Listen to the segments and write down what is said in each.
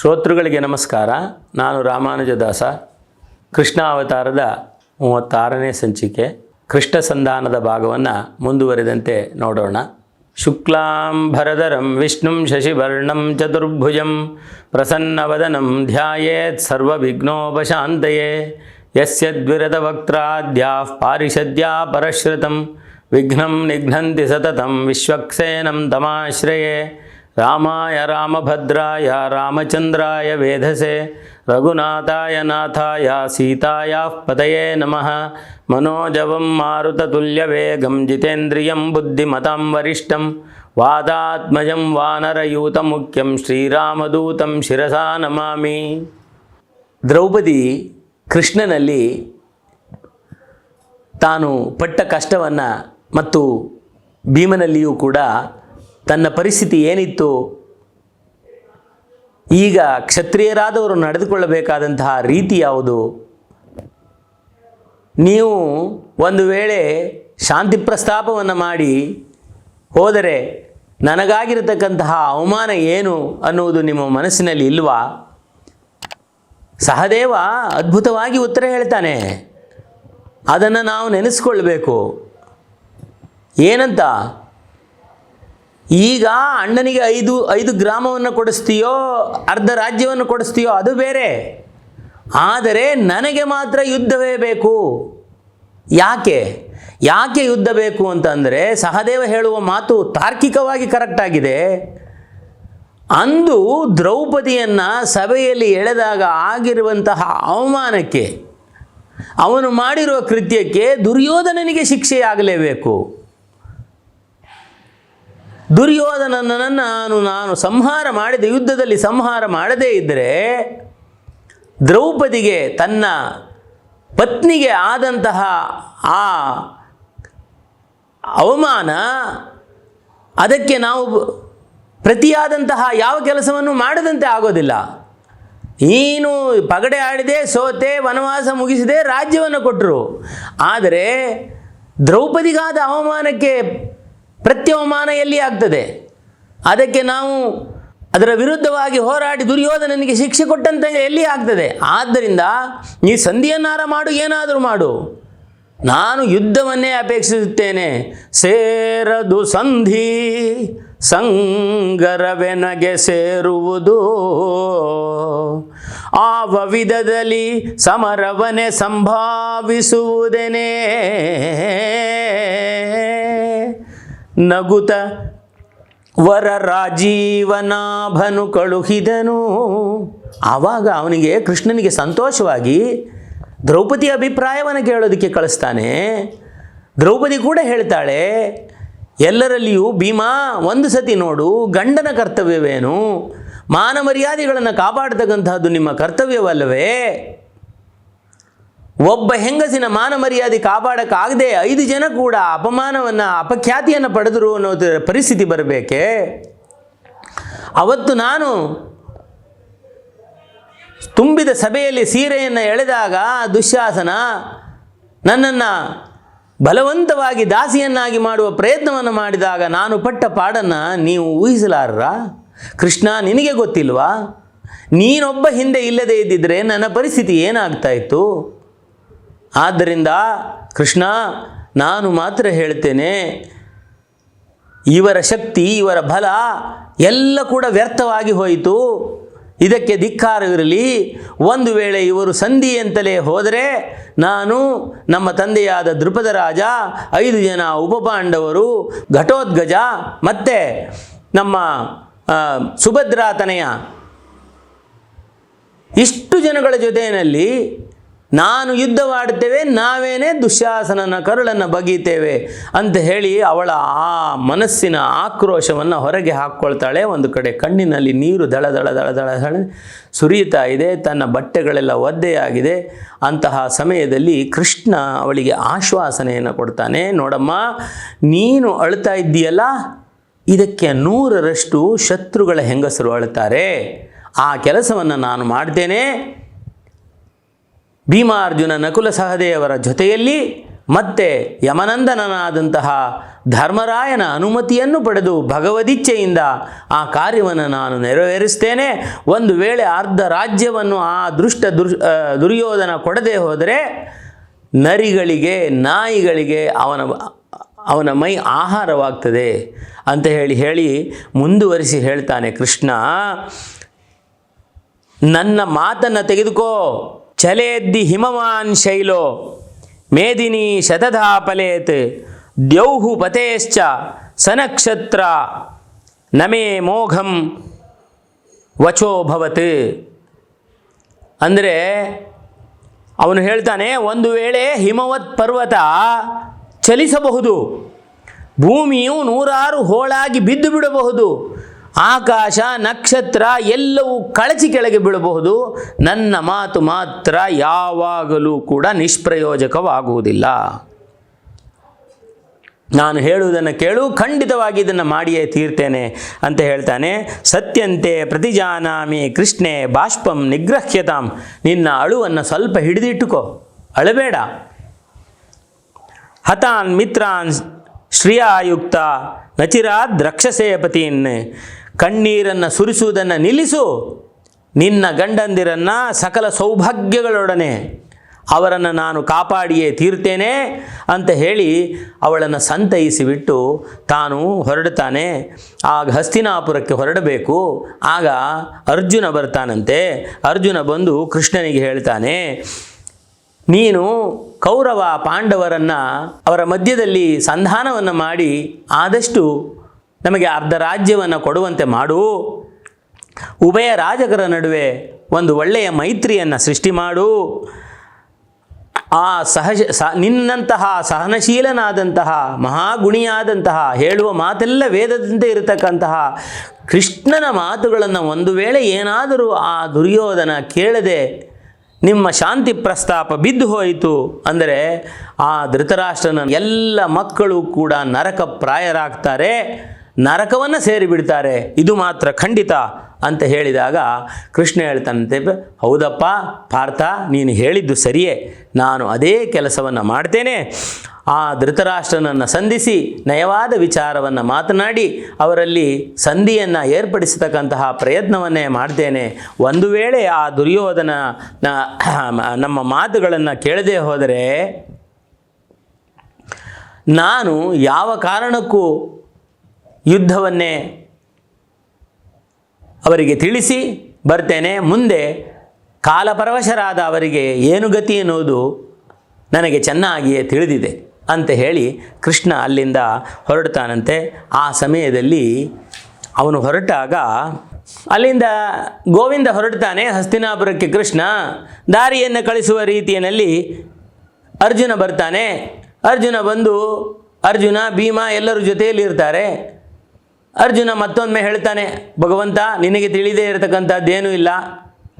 ಶ್ರೋತೃಗಳಿಗೆ ನಮಸ್ಕಾರ. ನಾನು ರಾಮಾನುಜದಾಸ. ಕೃಷ್ಣ ಅವತಾರದ ಮೂವತ್ತಾರನೇ ಸಂಚಿಕೆ. ಕೃಷ್ಣ ಸಂಧಾನದ ಭಾಗವನ್ನು ಮುಂದುವರಿದಂತೆ ನೋಡೋಣ. ಶುಕ್ಲಾಂಬರಧರಂ ವಿಷ್ಣುಂ ಶಶಿವರ್ಣಂ ಚತುರ್ಭುಜಂ ಪ್ರಸನ್ನವದನಂ ಧ್ಯಾಯೇತ್ ಸರ್ವವಿಘ್ನೋಪಶಾಂತಯೇ. ಯಸ್ಯದ್ವಿರತವಕ್ತ್ರಾದ್ಯಾಃ ಪಾರಿಷದ್ಯಾ ಪರಶ್ರುತಂ. ವಿಘ್ನಂ ನಿಘ್ನಂತಿ ಸತತಂ ವಿಶ್ವಕ್ಸೇನಂ ತಮಾಶ್ರಯೇ. ರಾಮಾಯ ರಾಮಭದ್ರಾಯ, ರಾಮಚಂದ್ರಾಯ ವೇಧಸೆ ರಘುನಾಥಾಯ ನಾಥಾಯ, ಸೀತಾಯ ಪತಯೇ ನಮಃ. ಮನೋಜವಂ ಮಾರುತತುಲ್ಯವೇಗಂ ಜಿತೇಂದ್ರಿಯಂ ಬುದ್ಧಿಮತಾಂ ವರಿಷ್ಠಂ, ವಾದಾತ್ಮಜಂ ವಾನರಯೂತಮುಖ್ಯಂ ಶ್ರೀರಾಮದೂತಂ ಶಿರಸಾ ನಮಾಮಿ. ದ್ರೌಪದಿ ಕೃಷ್ಣನಲ್ಲಿ ತಾನು ಪಟ್ಟ ಕಷ್ಟವನ್ನು ಮತ್ತು ಭೀಮನಲ್ಲಿಯೂ ಕೂಡ ತನ್ನ ಪರಿಸ್ಥಿತಿ ಏನಿತ್ತು? ಈಗ ಕ್ಷತ್ರಿಯರಾದವರು ನಡೆದುಕೊಳ್ಳಬೇಕಾದಂತಹ ರೀತಿ ಯಾವುದು? ನೀವು ಒಂದು ವೇಳೆ ಶಾಂತಿ ಪ್ರಸ್ತಾಪವನ್ನು ಮಾಡಿ ಹೋದರೆ ನನಗಾಗಿರತಕ್ಕಂತಹ ಅವಮಾನ ಏನು ಅನ್ನುವುದು ನಿಮ್ಮ ಮನಸ್ಸಿನಲ್ಲಿ ಇಲ್ವಾ? ಸಹದೇವ ಅದ್ಭುತವಾಗಿ ಉತ್ತರ ಹೇಳ್ತಾನೆ. ಅದನ್ನು ನಾವು ನೆನೆಸ್ಕೊಳ್ಬೇಕು. ಏನಂತ? ಈಗ ಅಣ್ಣನಿಗೆ ಐದು ಐದು ಗ್ರಾಮವನ್ನು ಕೊಡಿಸ್ತೀಯೋ, ಅರ್ಧ ರಾಜ್ಯವನ್ನು ಕೊಡಿಸ್ತೀಯೋ, ಅದು ಬೇರೆ. ಆದರೆ ನನಗೆ ಮಾತ್ರ ಯುದ್ಧವೇ ಬೇಕು. ಯಾಕೆ? ಯಾಕೆ ಯುದ್ಧ ಬೇಕು ಅಂತಂದರೆ ಸಹದೇವ ಹೇಳುವ ಮಾತು ತಾರ್ಕಿಕವಾಗಿ ಕರೆಕ್ಟ್ ಆಗಿದೆ. ಅಂದು ದ್ರೌಪದಿಯನ್ನು ಸಭೆಯಲ್ಲಿ ಎಳೆದಾಗ ಆಗಿರುವಂತಹ ಅವಮಾನಕ್ಕೆ, ಅವನು ಮಾಡಿರುವ ಕೃತ್ಯಕ್ಕೆ ದುರ್ಯೋಧನನಿಗೆ ಶಿಕ್ಷೆಯಾಗಲೇಬೇಕು. ದುರ್ಯೋಧನನನ್ನು ನಾನು ನಾನು ಸಂಹಾರ ಮಾಡಿದ ಯುದ್ಧದಲ್ಲಿ ಸಂಹಾರ ಮಾಡದೇ ಇದ್ದರೆ ದ್ರೌಪದಿಗೆ ತನ್ನ ಪತ್ನಿಗೆ ಆದಂತಹ ಆ ಅವಮಾನ, ಅದಕ್ಕೆ ನಾವು ಪ್ರತಿಯಾದಂತಹ ಯಾವ ಕೆಲಸವನ್ನು ಮಾಡದಂತೆ ಆಗೋದಿಲ್ಲ. ನೀನು ಪಗಡೆ ಆಡಿದೆ, ಸೋತೆ, ವನವಾಸ ಮುಗಿಸಿದೆ, ರಾಜ್ಯವನ್ನು ಕೊಟ್ಟರು ಆದರೆ ದ್ರೌಪದಿಗಾದ ಅವಮಾನಕ್ಕೆ ಪ್ರತ್ಯವಮಾನ ಎಲ್ಲಿ ಆಗ್ತದೆ. ಅದಕ್ಕೆ ನಾವು ಅದರ ವಿರುದ್ಧವಾಗಿ ಹೋರಾಡಿ ದುರ್ಯೋಧನನಿಗೆ ಶಿಕ್ಷೆ ಕೊಟ್ಟಂತೆ ಎಲ್ಲಿ ಆಗ್ತದೆ? ಆದ್ದರಿಂದ ನೀ ಸಂಧಿಯನ್ನಾರ ಮಾಡು, ಏನಾದರೂ ಮಾಡು. ನಾನು ಯುದ್ಧವನ್ನೇ ಅಪೇಕ್ಷಿಸುತ್ತೇನೆ. ಸೇರದು ಸಂಧಿ, ಸಂಗರವೆನಗೆ ಸೇರುವುದು. ಆವ ವಿಧದಲ್ಲಿ ಸಮರವನೆ ಸಂಭಾವಿಸುವುದೇನೇ? ನಗುತ ವರ ರಾಜೀವನಾಭನು ಕಳುಹಿದನು. ಆವಾಗ ಅವನಿಗೆ ಕೃಷ್ಣನಿಗೆ ಸಂತೋಷವಾಗಿ ದ್ರೌಪದಿ ಅಭಿಪ್ರಾಯವನ್ನು ಕೇಳೋದಕ್ಕೆ ಕಳಿಸ್ತಾನೆ. ದ್ರೌಪದಿ ಕೂಡ ಹೇಳ್ತಾಳೆ, ಎಲ್ಲರಲ್ಲಿಯೂ ಭೀಮಾ, ಒಂದು ಸತಿ ನೋಡು, ಗಂಡನ ಕರ್ತವ್ಯವೇನು? ಮಾನ ಮರ್ಯಾದೆಗಳನ್ನು ಕಾಪಾಡ್ತಕ್ಕಂತಹದ್ದು ನಿಮ್ಮ ಕರ್ತವ್ಯವಲ್ಲವೇ? ಒಬ್ಬ ಹೆಂಗಸಿನ ಮಾನ ಮರ್ಯಾದೆ ಕಾಪಾಡೋಕ್ಕಾಗದೆ ಐದು ಜನ ಕೂಡ ಅಪಮಾನವನ್ನು, ಅಪಖ್ಯಾತಿಯನ್ನು ಪಡೆದರು ಅನ್ನೋದರ ಪರಿಸ್ಥಿತಿ ಬರಬೇಕೆ? ಅವತ್ತು ನಾನು ತುಂಬಿದ ಸಭೆಯಲ್ಲಿ ಸೀರೆಯನ್ನು ಎಳೆದಾಗ ದುಶ್ಯಾಸನ ನನ್ನನ್ನು ಬಲವಂತವಾಗಿ ದಾಸಿಯನ್ನಾಗಿ ಮಾಡುವ ಪ್ರಯತ್ನವನ್ನು ಮಾಡಿದಾಗ ನಾನು ಪಟ್ಟ ಪಾಡನ್ನು ನೀವು ಊಹಿಸಲಾರರ? ಕೃಷ್ಣ, ನಿನಗೆ ಗೊತ್ತಿಲ್ವಾ? ನೀನೊಬ್ಬ ಹಿಂದೆ ಇಲ್ಲದೇ ಇದ್ದಿದ್ರೆ ನನ್ನ ಪರಿಸ್ಥಿತಿ ಏನಾಗ್ತಾ ಇತ್ತು? ಆದ್ದರಿಂದ ಕೃಷ್ಣ, ನಾನು ಮಾತ್ರ ಹೇಳ್ತೇನೆ, ಇವರ ಶಕ್ತಿ, ಇವರ ಬಲ ಎಲ್ಲ ಕೂಡ ವ್ಯರ್ಥವಾಗಿ ಹೋಯಿತು. ಇದಕ್ಕೆ ಧಿಕ್ಕಾರವಿರಲಿ ಒಂದು ವೇಳೆ ಇವರು ಸಂಧಿ ಅಂತಲೇ ಹೋದರೆ ನಾನು ನಮ್ಮ ತಂದೆಯಾದ ದೃಪದ ರಾಜ ಐದು ಜನ ಉಪಪಾಂಡವರು, ಘಟೋದ್ಗಜ ಮತ್ತು ನಮ್ಮ ಸುಭದ್ರಾತನೆಯ ಇಷ್ಟು ಜನಗಳ ಜೊತೆಯಲ್ಲಿ ನಾನು ಯುದ್ಧವಾಡುತ್ತೇವೆ, ನಾವೇನೇ ದುಶ್ಯಾಸನನ ಕರುಳನ್ನು ಬಗೀತೇವೆ ಅಂತ ಹೇಳಿ ಅವಳ ಆ ಮನಸ್ಸಿನ ಆಕ್ರೋಶವನ್ನು ಹೊರಗೆ ಹಾಕ್ಕೊಳ್ತಾಳೆ. ಒಂದು ಕಡೆ ಕಣ್ಣಿನಲ್ಲಿ ನೀರು ದಳ ದಳ ದಳ ದಳ ದಳ ಸುರಿಯುತ್ತಾ ಇದೆ, ತನ್ನ ಬಟ್ಟೆಗಳೆಲ್ಲ ಒದ್ದೆಯಾಗಿದೆ. ಅಂತಹ ಸಮಯದಲ್ಲಿ ಕೃಷ್ಣ ಅವಳಿಗೆ ಆಶ್ವಾಸನೆಯನ್ನು ಕೊಡ್ತಾನೆ, ನೋಡಮ್ಮ, ನೀನು ಅಳ್ತಾ ಇದ್ದೀಯಲ್ಲ, ಇದಕ್ಕೆ ನೂರರಷ್ಟು ಶತ್ರುಗಳ ಹೆಂಗಸರು ಅಳ್ತಾರೆ ಆ ಕೆಲಸವನ್ನು ನಾನು ಮಾಡ್ತೇನೆ. ಭೀಮಾರ್ಜುನ ನಕುಲ ಸಹದೇವರ ಜೊತೆಯಲ್ಲಿ ಮತ್ತೆ ಯಮನಂದನನಾದಂತಹ ಧರ್ಮರಾಯನ ಅನುಮತಿಯನ್ನು ಪಡೆದು ಭಗವದಿಚ್ಛೆಯಿಂದ ಆ ಕಾರ್ಯವನ್ನು ನಾನು ನೆರವೇರಿಸ್ತೇನೆ. ಒಂದು ವೇಳೆ ಅರ್ಧ ರಾಜ್ಯವನ್ನು ಆ ದೃಷ್ಟ ದುರ್ ದುರ್ಯೋಧನ ಕೊಡದೆ ಹೋದರೆ ನರಿಗಳಿಗೆ, ನಾಯಿಗಳಿಗೆ ಅವನ ಅವನ ಮೈ ಆಹಾರವಾಗ್ತದೆ ಅಂತ ಹೇಳಿ ಹೇಳಿ ಮುಂದುವರಿಸಿ ಹೇಳ್ತಾನೆ ಕೃಷ್ಣ. ನನ್ನ ಮಾತನ್ನು ತೆಗೆದುಕೋ. ಚಲೇದ್ದಿ ಹಿಮವಾನ್ ಶೈಲೋ, ಮೇದಿನಿ ಶತಧಾ ಫಲೇತ್, ದ್ಯೌಹು ಪತೇಶ್ಚ ಸನಕ್ಷತ್ರ ನಮೇ ಮೋಘಂ ವಚೋಭವತ್ ಅಂದರೆ ಅವನು ಹೇಳ್ತಾನೆ, ಒಂದು ವೇಳೆ ಹಿಮವತ್ ಪರ್ವತ ಚಲಿಸಬಹುದು, ಭೂಮಿಯು ನೂರಾರು ಹೋಳಾಗಿ ಬಿದ್ದು ಬಿಡಬಹುದು ಆಕಾಶ, ನಕ್ಷತ್ರ ಎಲ್ಲವೂ ಕಳಚಿ ಕೆಳಗೆ ಬೀಳಬಹುದು. ನನ್ನ ಮಾತು ಮಾತ್ರ ಯಾವಾಗಲೂ ಕೂಡ ನಿಷ್ಪ್ರಯೋಜಕವಾಗುವುದಿಲ್ಲ. ನಾನು ಹೇಳುವುದನ್ನು ಕೇಳು, ಖಂಡಿತವಾಗಿ ಇದನ್ನು ಮಾಡಿಯೇ ತೀರ್ತೇನೆ ಅಂತ ಹೇಳ್ತಾನೆ. ಸತ್ಯಂತೆ ಪ್ರತಿಜಾನಾಮಿ ಕೃಷ್ಣೆ ಬಾಷ್ಪಂ ನಿಗ್ರಹ್ಯತಾಂ. ನಿನ್ನ ಅಳುವನ್ನು ಸ್ವಲ್ಪ ಹಿಡಿದಿಟ್ಟುಕೋ. ಅಳಬೇಡ. ಹತಾನ್ ಮಿತ್ರಾನ್ ಶ್ರಿಯಾಯುಕ್ತ ನಚಿರಾದ್ ರಕ್ಷಸೇ ಕಣ್ಣೀರನ್ನು ಸುರಿಸುವುದನ್ನು ನಿಲ್ಲಿಸು. ನಿನ್ನ ಗಂಡಂದಿರನ್ನು ಸಕಲ ಸೌಭಾಗ್ಯಗಳೊಡನೆ ಅವರನ್ನು ನಾನು ಕಾಪಾಡಿಯೇ ತೀರ್ತೇನೆ ಅಂತ ಹೇಳಿ ಅವಳನ್ನು ಸಂತೈಸಿಬಿಟ್ಟು ತಾನು ಹೊರಡ್ತಾನೆ ಆಗ ಹಸ್ತಿನಾಪುರಕ್ಕೆ ಹೊರಡಬೇಕು. ಆಗ ಅರ್ಜುನ ಬರ್ತಾನಂತೆ. ಅರ್ಜುನ ಬಂದು ಕೃಷ್ಣನಿಗೆ ಹೇಳ್ತಾನೆ, ನೀನು ಕೌರವ ಪಾಂಡವರನ್ನು ಅವರ ಮಧ್ಯದಲ್ಲಿ ಸಂಧಾನವನ್ನು ಮಾಡಿ ಆದಷ್ಟು ನಮಗೆ ಅರ್ಧ ರಾಜ್ಯವನ್ನು ಕೊಡುವಂತೆ ಮಾಡು. ಉಭಯ ರಾಜಕರ ನಡುವೆ ಒಂದು ಒಳ್ಳೆಯ ಮೈತ್ರಿಯನ್ನು ಸೃಷ್ಟಿ ಮಾಡು. ಆ ಸಹಜ ಸ ನಿನ್ನಂತಹ ಸಹನಶೀಲನಾದಂತಹ ಮಹಾಗುಣಿಯಾದಂತಹ ಹೇಳುವ ಮಾತೆಲ್ಲ ವೇದದಂತೆ ಇರತಕ್ಕಂತಹ ಕೃಷ್ಣನ ಮಾತುಗಳನ್ನು ಒಂದು ವೇಳೆ ಏನಾದರೂ ಆ ದುರ್ಯೋಧನ ಕೇಳದೆ ನಿಮ್ಮ ಶಾಂತಿ ಪ್ರಸ್ತಾಪ ಬಿದ್ದು ಹೋಯಿತು ಅಂದರೆ ಆ ಧೃತರಾಷ್ಟ್ರನ ಎಲ್ಲ ಮಕ್ಕಳು ಕೂಡ ನರಕ ಪ್ರಾಯರಾಗ್ತಾರೆ ನರಕವನ್ನು ಸೇರಿಬಿಡ್ತಾರೆ ಇದು ಮಾತ್ರ ಖಂಡಿತ ಅಂತ ಹೇಳಿದಾಗ ಕೃಷ್ಣ ಹೇಳ್ತಾನಂತೆ ಹೌದಪ್ಪ, ಪಾರ್ಥ, ನೀನು ಹೇಳಿದ್ದು ಸರಿಯೇ. ನಾನು ಅದೇ ಕೆಲಸವನ್ನು ಮಾಡ್ತೇನೆ. ಆ ಧೃತರಾಷ್ಟ್ರನನ್ನು ಸಂಧಿಸಿ, ನಯವಾದ ವಿಚಾರವನ್ನು ಮಾತನಾಡಿ, ಅವರಲ್ಲಿ ಸಂಧಿಯನ್ನು ಏರ್ಪಡಿಸತಕ್ಕಂತಹ ಪ್ರಯತ್ನವನ್ನೇ ಮಾಡ್ತೇನೆ. ಒಂದು ವೇಳೆ ಆ ದುರ್ಯೋಧನ ನಮ್ಮ ಮಾತುಗಳನ್ನು ಕೇಳದೆ ಹೋದರೆ, ನಾನು ಯಾವ ಕಾರಣಕ್ಕೂ ಯುದ್ಧವನ್ನೇ ಅವರಿಗೆ ತಿಳಿಸಿ ಬರ್ತೇನೆ. ಮುಂದೆ ಕಾಲಪರವಶರಾದ ಅವರಿಗೆ ಏನು ಗತಿ ಎನ್ನುವುದು ನನಗೆ ಚೆನ್ನಾಗಿಯೇ ತಿಳಿದಿದೆ ಅಂತ ಹೇಳಿ ಕೃಷ್ಣ ಅಲ್ಲಿಂದ ಹೊರಡ್ತಾನಂತೆ ಆ ಸಮಯದಲ್ಲಿ ಅವನು ಹೊರಟಾಗ ಅಲ್ಲಿಂದ ಗೋವಿಂದ ಹೊರಡ್ತಾನೆ ಹಸ್ತಿನಾಪುರಕ್ಕೆ ಕೃಷ್ಣ ದಾರಿಯನ್ನು ಕಳಿಸುವ ರೀತಿಯಲ್ಲಿ ಅರ್ಜುನ ಬರ್ತಾನೆ. ಅರ್ಜುನ ಬಂದು ಅರ್ಜುನ, ಭೀಮ ಎಲ್ಲರ ಜೊತೆಯಲ್ಲಿ ಇರ್ತಾರೆ ಅರ್ಜುನ ಮತ್ತೊಮ್ಮೆ ಹೇಳ್ತಾನೆ, ಭಗವಂತ, ನಿನಗೆ ತಿಳಿದೇ ಇರತಕ್ಕಂಥದ್ದೇನೂ ಇಲ್ಲ.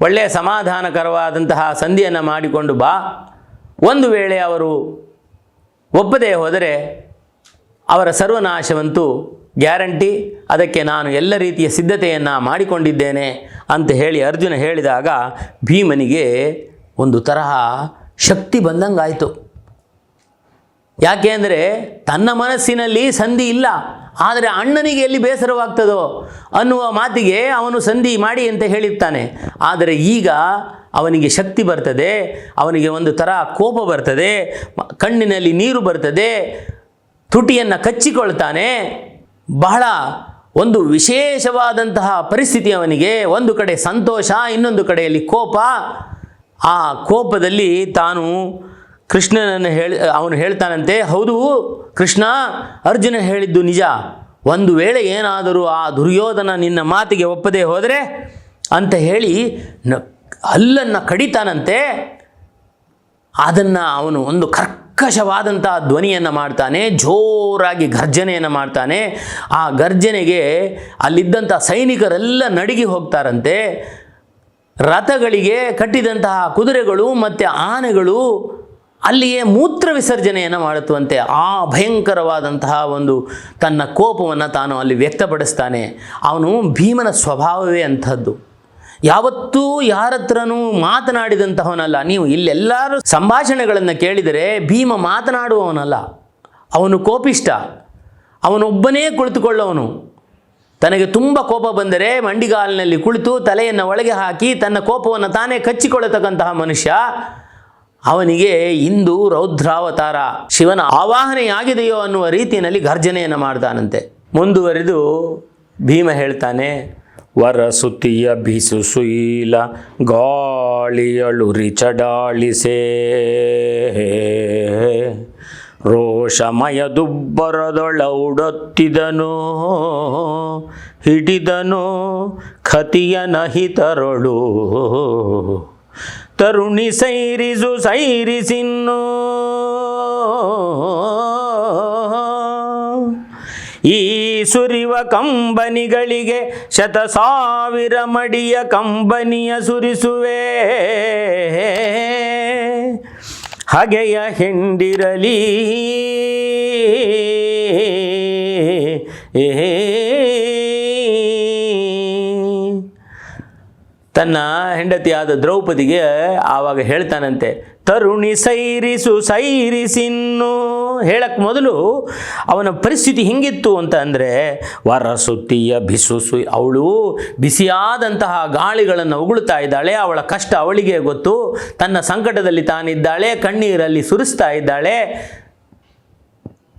ಒಳ್ಳೆಯ ಸಮಾಧಾನಕರವಾದಂತಹ ಸಂಧಿಯನ್ನು ಮಾಡಿಕೊಂಡು ಬಾ. ಒಂದು ವೇಳೆ ಅವರು ಒಪ್ಪದೇ ಹೋದರೆ ಅವರ ಸರ್ವನಾಶವಂತೂ ಗ್ಯಾರಂಟಿ. ಅದಕ್ಕೆ ನಾನು ಎಲ್ಲ ರೀತಿಯ ಸಿದ್ಧತೆಯನ್ನು ಮಾಡಿಕೊಂಡಿದ್ದೇನೆ ಅಂತ ಹೇಳಿ ಅರ್ಜುನ ಹೇಳಿದಾಗ ಭೀಮನಿಗೆ ಒಂದು ತರಹ ಶಕ್ತಿ ಬಂದಂಗಾಯಿತು. ಯಾಕೆ ಅಂದರೆ ತನ್ನ ಮನಸ್ಸಿನಲ್ಲಿ ಸಂಧಿ ಇಲ್ಲ. ಆದರೆ ಅಣ್ಣನಿಗೆ ಎಲ್ಲಿ ಬೇಸರವಾಗ್ತದೋ ಅನ್ನುವ ಮಾತಿಗೆ ಅವನು ಸಂಧಿ ಮಾಡಿ ಅಂತ ಹೇಳಿರ್ತಾನೆ. ಆದರೆ ಈಗ ಅವನಿಗೆ ಶಕ್ತಿ ಬರ್ತದೆ, ಅವನಿಗೆ ಒಂದು ಥರ ಕೋಪ ಬರ್ತದೆ, ಕಣ್ಣಿನಲ್ಲಿ ನೀರು ಬರ್ತದೆ, ತುಟಿಯನ್ನು ಕಚ್ಚಿಕೊಳ್ತಾನೆ. ಬಹಳ ಒಂದು ವಿಶೇಷವಾದಂತಹ ಪರಿಸ್ಥಿತಿ ಅವನಿಗೆ. ಒಂದು ಕಡೆ ಸಂತೋಷ, ಇನ್ನೊಂದು ಕಡೆಯಲ್ಲಿ ಕೋಪ. ಆ ಕೋಪದಲ್ಲಿ ತಾನು ಕೃಷ್ಣನನ್ನು ಹೇಳಿ ಅವನು ಹೇಳ್ತಾನಂತೆ, ಹೌದು ಕೃಷ್ಣ, ಅರ್ಜುನ ಹೇಳಿದ್ದು ನಿಜ. ಒಂದು ವೇಳೆ ಏನಾದರೂ ಆ ದುರ್ಯೋಧನ ನಿನ್ನ ಮಾತಿಗೆ ಒಪ್ಪದೆ ಹೋದರೆ ಅಂತ ಹೇಳಿ ನ, ಹಲ್ಲನ್ನು ಕಡಿತಾನಂತೆ, ಅದನ್ನು ಅವನು ಒಂದು ಕರ್ಕಶವಾದಂಥ ಧ್ವನಿಯನ್ನು ಮಾಡ್ತಾನೆ, ಜೋರಾಗಿ ಗರ್ಜನೆಯನ್ನು ಮಾಡ್ತಾನೆ. ಆ ಗರ್ಜನೆಗೆ ಅಲ್ಲಿದ್ದಂಥ ಸೈನಿಕರೆಲ್ಲ ನಡುಗಿ ಹೋಗ್ತಾರಂತೆ. ರಥಗಳಿಗೆ ಕಟ್ಟಿದಂತಹ ಕುದುರೆಗಳು ಮತ್ತು ಆನೆಗಳು ಅಲ್ಲಿಯೇ ಮೂತ್ರ ವಿಸರ್ಜನೆಯನ್ನು ಮಾಡುತ್ತುವಂತೆ ಆ ಭಯಂಕರವಾದಂತಹ ಒಂದು ತನ್ನ ಕೋಪವನ್ನು ತಾನು ಅಲ್ಲಿ ವ್ಯಕ್ತಪಡಿಸ್ತಾನೆ. ಅವನು ಭೀಮನ ಸ್ವಭಾವವೇ ಅಂಥದ್ದು. ಯಾವತ್ತೂ ಯಾರ ಹತ್ರನೂ ಮಾತನಾಡಿದಂತಹವನಲ್ಲ. ನೀವು ಇಲ್ಲೆಲ್ಲರೂ ಸಂಭಾಷಣೆಗಳನ್ನು ಕೇಳಿದರೆ ಭೀಮ ಮಾತನಾಡುವವನಲ್ಲ. ಅವನು ಕೋಪಿಷ್ಟ. ಅವನೊಬ್ಬನೇ ಕುಳಿತುಕೊಳ್ಳವನು ತನಗೆ ತುಂಬ ಕೋಪ ಬಂದರೆ ಮಂಡಿಗಾಲಿನಲ್ಲಿ ಕುಳಿತು ತಲೆಯನ್ನು ಒಳಗೆ ಹಾಕಿ ತನ್ನ ಕೋಪವನ್ನು ತಾನೇ ಕಚ್ಚಿಕೊಳ್ಳತಕ್ಕಂತಹ ಮನುಷ್ಯ ಅವನಿಗೆ ಇಂದು ರೌದ್ರಾವತಾರ ಶಿವನ ಆವಾಹನೆಯಾಗಿದೆಯೋ ಅನ್ನುವ ರೀತಿಯಲ್ಲಿ ಗರ್ಜನೆಯನ್ನು ಮಾಡ್ತಾನಂತೆ ಮುಂದುವರಿದು ಭೀಮ ಹೇಳ್ತಾನೆ ವರಸುತಿಯ ಬಿಸು ಸುಯಿಲ ಗಾಳಿಯಳುರಿ ಚಡಾಳಿಸೇ ರೋಷಮಯ ದುಬ್ಬರದೊಳ ಉಡೊತ್ತಿದನು, ಹಿಡಿದನು ಖತಿಯ ನಹಿತರೊಳು ತರುಣಿ ಸೈರಿಸು ಸೈರಿಸಿನ್ನು. ಈ ಸುರಿವ ಕಂಬನಿಗಳಿಗೆ ಶತ ಸಾವಿರ ಮಡಿಯ ಕಂಬನಿಯ ಸುರಿಸುವೆ. ಹಗೆಯ ಹೆಂಡಿರಲಿ. ತನ್ನ ಹೆಂಡತಿಯಾದ ದ್ರೌಪದಿಗೆ ಆವಾಗ ಹೇಳ್ತಾನಂತೆ, ತರುಣಿ ಸೈರಿಸು, ಸೈರಿಸಿನ್ನು. ಹೇಳಕ್ಕೆ ಮೊದಲು ಅವನ ಪರಿಸ್ಥಿತಿ ಹಿಂಗಿತ್ತು ಅಂತ ಅಂದರೆ, ವರಸುತ್ತಿಯ ಬಿಸುಸು, ಅವಳು ಬಿಸಿಯಾದಂತಹ ಗಾಳಿಗಳನ್ನು ಉಗುಳ್ತಾ ಇದ್ದಾಳೆ, ಅವಳ ಕಷ್ಟ ಅವಳಿಗೆ ಗೊತ್ತು, ತನ್ನ ಸಂಕಟದಲ್ಲಿ ತಾನಿದ್ದಾಳೆ, ಕಣ್ಣೀರಲ್ಲಿ ಸುರಿಸ್ತಾ ಇದ್ದಾಳೆ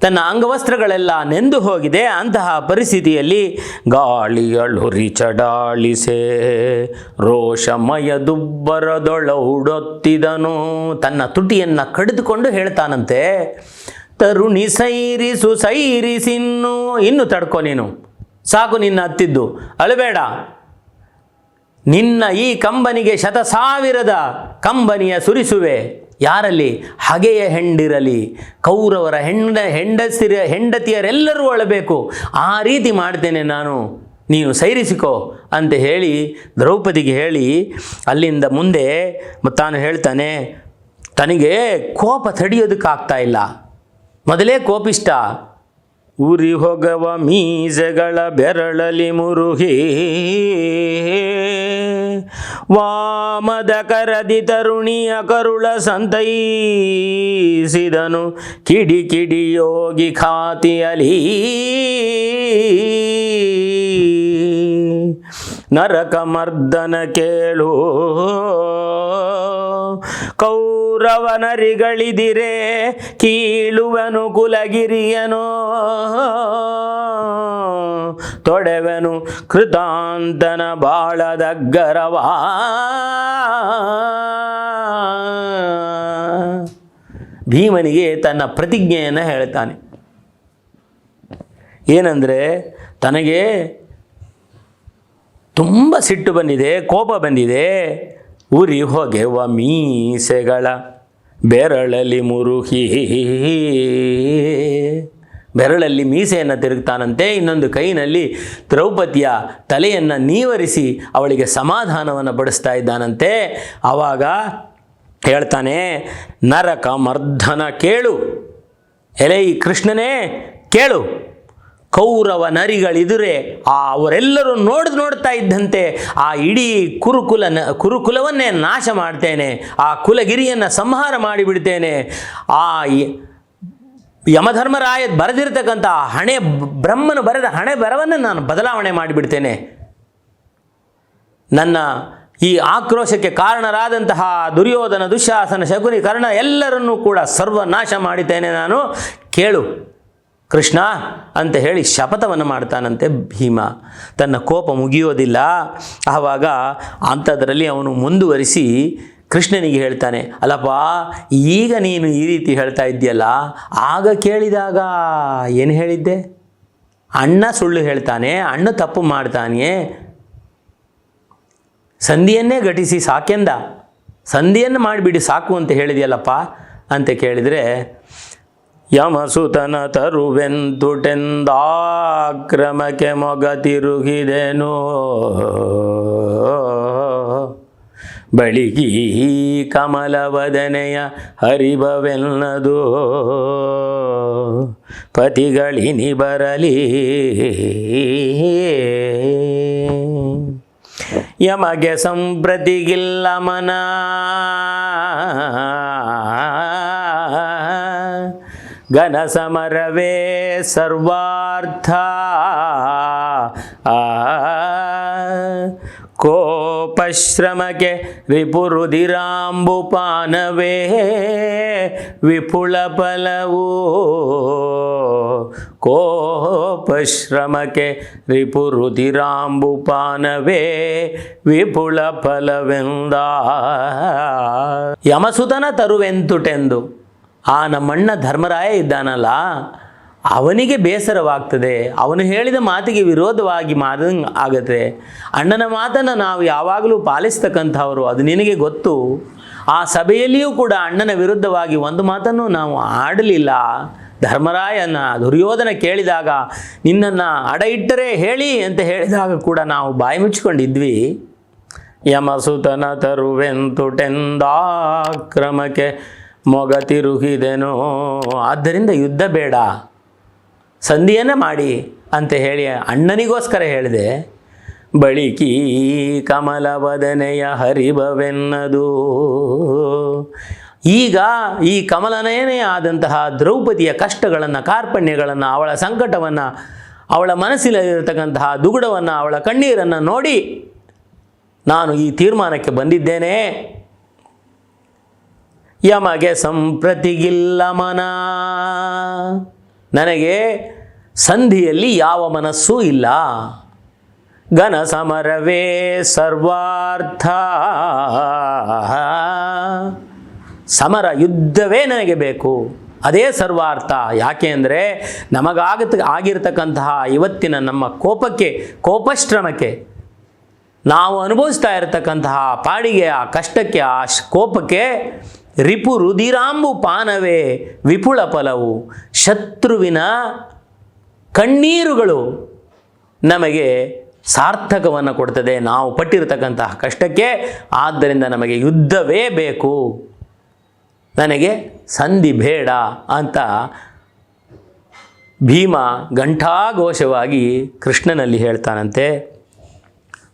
ತನ್ನ ಅಂಗವಸ್ತ್ರಗಳೆಲ್ಲ ನೆಂದು ಹೋಗಿದೆ. ಅಂತಹ ಪರಿಸ್ಥಿತಿಯಲ್ಲಿ ಗಾಳಿಯಳು ಚಡಾಳಿಸೆ ರೋಷಮಯ ದುಬ್ಬರದೊಳ ಉಡೊತ್ತಿದನು. ತನ್ನ ತುಟಿಯನ್ನು ಕಡಿದುಕೊಂಡು ಹೇಳ್ತಾನಂತೆ, ತರುಣಿ ಸೈರಿಸು, ಸೈರಿಸಿನ್ನು, ಇನ್ನು ತಡ್ಕೊ ನೀನು. ಸಾಕು ನಿನ್ನ ಹತ್ತಿದ್ದು. ಅಳಬೇಡ. ನಿನ್ನ ಈ ಕಂಬನಿಗೆ ಶತಸಾವಿರದ ಕಂಬನಿಯ ಸುರಿಸುವೆ. ಯಾರಲ್ಲಿ? ಹಗೆಯ ಹೆಂಡಿರಲಿ. ಕೌರವರ ಹೆಂಡ ಹೆಂಡಸಿರ, ಹೆಂಡತಿಯರೆಲ್ಲರೂ ಒಳಬೇಕು ಆ ರೀತಿ ಮಾಡ್ತೇನೆ ನಾನು. ನೀನು ಸೈರಿಸಿಕೋ ಅಂತ ಹೇಳಿ ದ್ರೌಪದಿಗೆ ಹೇಳಿ ಅಲ್ಲಿಂದ ಮುಂದೆ ತಾನು ಹೇಳ್ತಾನೆ, ತನಗೆ ಕೋಪ ತಡೆಯೋದಕ್ಕಾಗ್ತಾ ಇಲ್ಲ. ಮೊದಲೇ ಕೋಪಿಷ್ಟ. ಉರಿ ಹೊಗವ ಮೀಸೆಗಳ ಬೆರಳಲಿ ಮುರುಹಿ. ವಾಮದ ಕರದಿ ತರುಣಿಯ ಕರುಳ ಸಂತೈಸಿದನು. ಕಿಡಿ ಕಿಡಿ ಯೋಗಿ ಖಾತಿಯಲಿ. ನರಕ ಮರ್ದನ ಕೇಳು. ಕೌರವನರಿಗಳಿದಿರೆ, ಕೀಳುವನು ಕುಲಗಿರಿಯನು. ತೊಡೆವನು ಕೃತಾಂತನ ಬಾಳದಗ್ಗರವಾ. ಭೀಮನಿಗೆ ತನ್ನ ಪ್ರತಿಜ್ಞೆಯನ್ನು ಹೇಳ್ತಾನೆ. ಏನಂದರೆ, ತನಗೆ ತುಂಬ ಸಿಟ್ಟು ಬಂದಿದೆ, ಕೋಪ ಬಂದಿದೆ. ಉರಿ ಹೊಗೆವ ಮೀಸೆಗಳ ಬೆರಳಲ್ಲಿ ಮುರುಹಿ. ಬೆರಳಲ್ಲಿ ಮೀಸೆಯನ್ನು ತಿರುಗ್ತಾನಂತೆ. ಇನ್ನೊಂದು ಕೈನಲ್ಲಿ ದ್ರೌಪದಿಯ ತಲೆಯನ್ನು ನೀವರಿಸಿ ಅವಳಿಗೆ ಸಮಾಧಾನವನ್ನು ಬಡಿಸ್ತಾ ಇದ್ದಾನಂತೆ. ಆವಾಗ ಹೇಳ್ತಾನೆ ನರಕ ಮರ್ಧನ ಕೇಳು. ಎಲೈ ಕೃಷ್ಣನೇ ಕೇಳು. ಕೌರವ ನರಿಗಳಿದುರೆ, ಆ ಅವರೆಲ್ಲರೂ ನೋಡಿದ್ ನೋಡ್ತಾ ಇದ್ದಂತೆ, ಆ ಇಡೀ ಕುರುಕುಲ ಕುರುಕುಲವನ್ನೇ ನಾಶ ಮಾಡ್ತೇನೆ, ಆ ಕುಲಗಿರಿಯನ್ನು ಸಂಹಾರ ಮಾಡಿಬಿಡ್ತೇನೆ. ಆ ಯಮಧರ್ಮರಾಯ ಬರೆದಿರ್ತಕ್ಕಂಥ ಹಣೆ, ಬ್ರಹ್ಮನು ಬರೆದ ಹಣೆ ಬರವನ್ನು ನಾನು ಬದಲಾವಣೆ ಮಾಡಿಬಿಡ್ತೇನೆ. ನನ್ನ ಈ ಆಕ್ರೋಶಕ್ಕೆ ಕಾರಣರಾದಂತಹ ದುರ್ಯೋಧನ, ದುಶಾಸನ ಶಕುನಿ ಕರ್ಣ ಎಲ್ಲರನ್ನೂ ಕೂಡ ಸರ್ವನಾಶ ಮಾಡಿದ್ದೇನೆ ನಾನು. ಕೇಳು. ಕೃಷ್ಣ ಅಂತ ಹೇಳಿ ಶಪಥವನ್ನು ಮಾಡ್ತಾನಂತೆ ಭೀಮ. ತನ್ನ ಕೋಪ ಮುಗಿಯೋದಿಲ್ಲ. ಆವಾಗ ಅಂಥದ್ರಲ್ಲಿ ಅವನು ಮುಂದುವರಿಸಿ ಕೃಷ್ಣನಿಗೆ ಹೇಳ್ತಾನೆ, ಅಲ್ಲಪ್ಪ, ಈಗ ನೀನು ಈ ರೀತಿ ಹೇಳ್ತಾ ಇದ್ದೀಯಲ್ಲ, ಆಗ ಕೇಳಿದಾಗ ಏನು ಹೇಳಿದ್ದೆ? ಅಣ್ಣ ಸುಳ್ಳು ಹೇಳ್ತಾನೆ, ಅಣ್ಣ ತಪ್ಪು ಮಾಡ್ತಾನೆ. ಸಂಧಿಯನ್ನೇ ಘಟಿಸಿ ಸಾಕೆಂದ. ಸಂಧಿಯನ್ನು ಮಾಡಿಬಿಡಿ, ಸಾಕು ಅಂತ ಹೇಳಿದೆಯಲ್ಲಪ್ಪ? ಅಂತ ಕೇಳಿದರೆ ಯಮಸುತನ ತರುವೆಂದುಟೆಂದಾಕ್ರಮಕ್ಕೆ ಮೊಗ ತಿರುಗಿದೆನು ಬಳಿಗಿ ಕಮಲವದನೆಯ ಹರಿಭವೆನ್ನದು ಪತಿಗಳಿನಿ ಬರಲಿ. ಯಮಗೆ ಸಂಪ್ರತಿಗಿಲ್ಲ ಮನ ಘನ ಸಮರವೇ ಸರ್ವಾರ್ಥ ಆ ಕೋಪಶ್ರಮಕ್ಕೆ ರಿಪುರುದಿರಾಂಬುಪಾನವೇ ವಿಪುಳ ಫಲವು ಕೋಪಶ್ರಮಕ್ಕೆ ರಿಪುರುದಿರಾಂಬುಪಾನವೇ ವಿಪುಳ ಫಲವೆಂದ ಯಮಸುತನ ತರುವೆಂತುಟೆಂದು ಆ ನಮ್ಮಣ್ಣ ಧರ್ಮರಾಯ ಇದ್ದಾನಲ್ಲ, ಅವನಿಗೆ ಬೇಸರವಾಗ್ತದೆ. ಅವನು ಹೇಳಿದ ಮಾತಿಗೆ ವಿರೋಧವಾಗಿ ಮಾದಂಗೆ ಆಗತ್ತೆ. ಅಣ್ಣನ ಮಾತನ್ನು ನಾವು ಯಾವಾಗಲೂ ಪಾಲಿಸ್ತಕ್ಕಂಥವರು, ಅದು ನಿನಗೆ ಗೊತ್ತು. ಆ ಸಭೆಯಲ್ಲಿಯೂ ಕೂಡ ಅಣ್ಣನ ವಿರುದ್ಧವಾಗಿ ಒಂದು ಮಾತನ್ನು ನಾವು ಆಡಲಿಲ್ಲ. ಧರ್ಮರಾಯನ ದುರ್ಯೋಧನ ಕೇಳಿದಾಗ, ನಿನ್ನನ್ನು ಅಡ ಇಟ್ಟರೆ ಹೇಳಿ ಅಂತ ಹೇಳಿದಾಗ ಕೂಡ ನಾವು ಬಾಯಿ ಮುಚ್ಚಿಕೊಂಡಿದ್ವಿ. ಯಮಸುತನ ತರುವೆಂತುಟೆಂದಾಕ್ರಮಕ್ಕೆ ಮೊಗ ತಿರುಗಿದೆನೋ ಆದ್ದರಿಂದ ಯುದ್ಧ ಬೇಡ. ಸಂಧಿಯನ್ನೇ ಮಾಡಿ ಅಂತ ಹೇಳಿ ಅಣ್ಣನಿಗೋಸ್ಕರ ಹೇಳಿದೆ. ಬಳಿಕಿ ಕಮಲವದನೆಯ ಹರಿಭವೆನ್ನದು. ಈಗ ಈ ಕಮಲನಯನೇ ಆದಂತಹ ದ್ರೌಪದಿಯ ಕಷ್ಟಗಳನ್ನು, ಕಾರ್ಪಣ್ಯಗಳನ್ನು, ಅವಳ ಸಂಕಟವನ್ನು, ಅವಳ ಮನಸ್ಸಿನಲ್ಲಿರತಕ್ಕಂತಹ ದುಗುಡವನ್ನು, ಅವಳ ಕಣ್ಣೀರನ್ನು ನೋಡಿ ನಾನು ಈ ತೀರ್ಮಾನಕ್ಕೆ ಬಂದಿದ್ದೇನೆ. ಯಮಗೆ ಸಂಪ್ರತಿಗಿಲ್ಲ ಮನ. ನನಗೆ ಸಂಧಿಯಲ್ಲಿ ಯಾವ ಮನಸ್ಸೂ ಇಲ್ಲ. ಘನ ಸಮರವೇ ಸರ್ವಾರ್ಥ. ಸಮರ ಯುದ್ಧವೇ ನನಗೆ ಬೇಕು. ಅದೇ ಸರ್ವಾರ್ಥ. ಯಾಕೆ ಅಂದರೆ ನಮಗಾಗತ ಆಗಿರ್ತಕ್ಕಂತಹ ಇವತ್ತಿನ ನಮ್ಮ ಕೋಪಕ್ಕೆ, ಕೋಪಶ್ರಮಕ್ಕೆ, ನಾವು ಅನುಭವಿಸ್ತಾ ಇರತಕ್ಕಂತಹ ಪಾಡಿಗೆ, ಆ ಕಷ್ಟಕ್ಕೆ, ಆ ಕೋಪಕ್ಕೆ ರಿಪು ರುದಿರಾಂಬು ಪಾನವೇ ವಿಪುಳ ಫಲವು. ಶತ್ರುವಿನ ಕಣ್ಣೀರುಗಳು ನಮಗೆ ಸಾರ್ಥಕವನ್ನು ಕೊಡ್ತದೆ. ನಾವು ಪಟ್ಟಿರತಕ್ಕಂತಹ ಕಷ್ಟಕ್ಕೆ ಆದ್ದರಿಂದ ನಮಗೆ ಯುದ್ಧವೇ ಬೇಕು. ನನಗೆ ಸಂಧಿ ಬೇಡ ಅಂತ ಭೀಮ ಘಂಟಾಘೋಷವಾಗಿ ಕೃಷ್ಣನಲ್ಲಿ ಹೇಳ್ತಾನಂತೆ.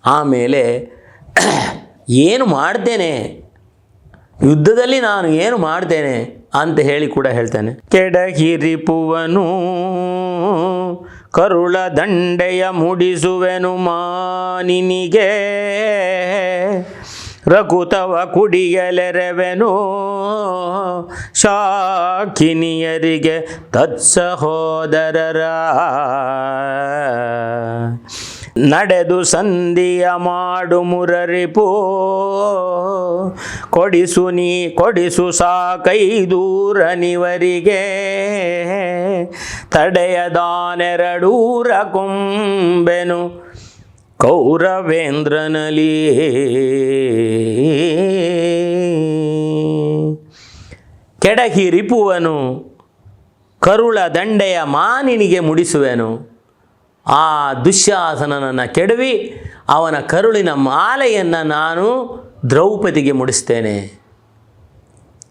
ಆಮೇಲೆ, ಏನು ಮಾಡ್ತೇನೆ? ಯುದ್ಧದಲ್ಲಿ ನಾನು ಏನು ಮಾಡ್ತೇನೆ ಅಂತ ಹೇಳಿ ಕೂಡ ಹೇಳ್ತೇನೆ. ಕೆಡಹಿರಿಪುವನು ಕರುಳ ದಂಡೆಯ ಮುಡಿಸುವೆನು ಮಾನಿನಿಗೆ. ರಘುತವ ಕುಡಿಯಲೆರೆವೆನು ಶಾಕಿನಿಯರಿಗೆ ತತ್ಸಹೋದರರ. ನಡೆದು ಸಂಧಿಯ ಮಾಡು ಮುರರಿಪೋ ಕೊಡಿಸು ನೀ, ಕೊಡಿಸು ಸಾಕೈದೂರನಿವರಿಗೆ ತಡೆಯದಾನೆರಡೂರ ಕುಂಬೆನು ಕೌರವೇಂದ್ರನಲಿ ಕೆಡಹಿ ರಿಪುವನು ಕರುಳ ದಂಡೆಯ ಮಾನಿನಿಗೆ ಮುಡಿಸುವೆನು. ಆ ದುಶ್ಯಾಸನನನ್ನು ಕೆಡವಿ ಅವನ ಕರುಳಿನ ಮಾಲೆಯನ್ನು ನಾನು ದ್ರೌಪದಿಗೆ ಮುಡಿಸ್ತೇನೆ.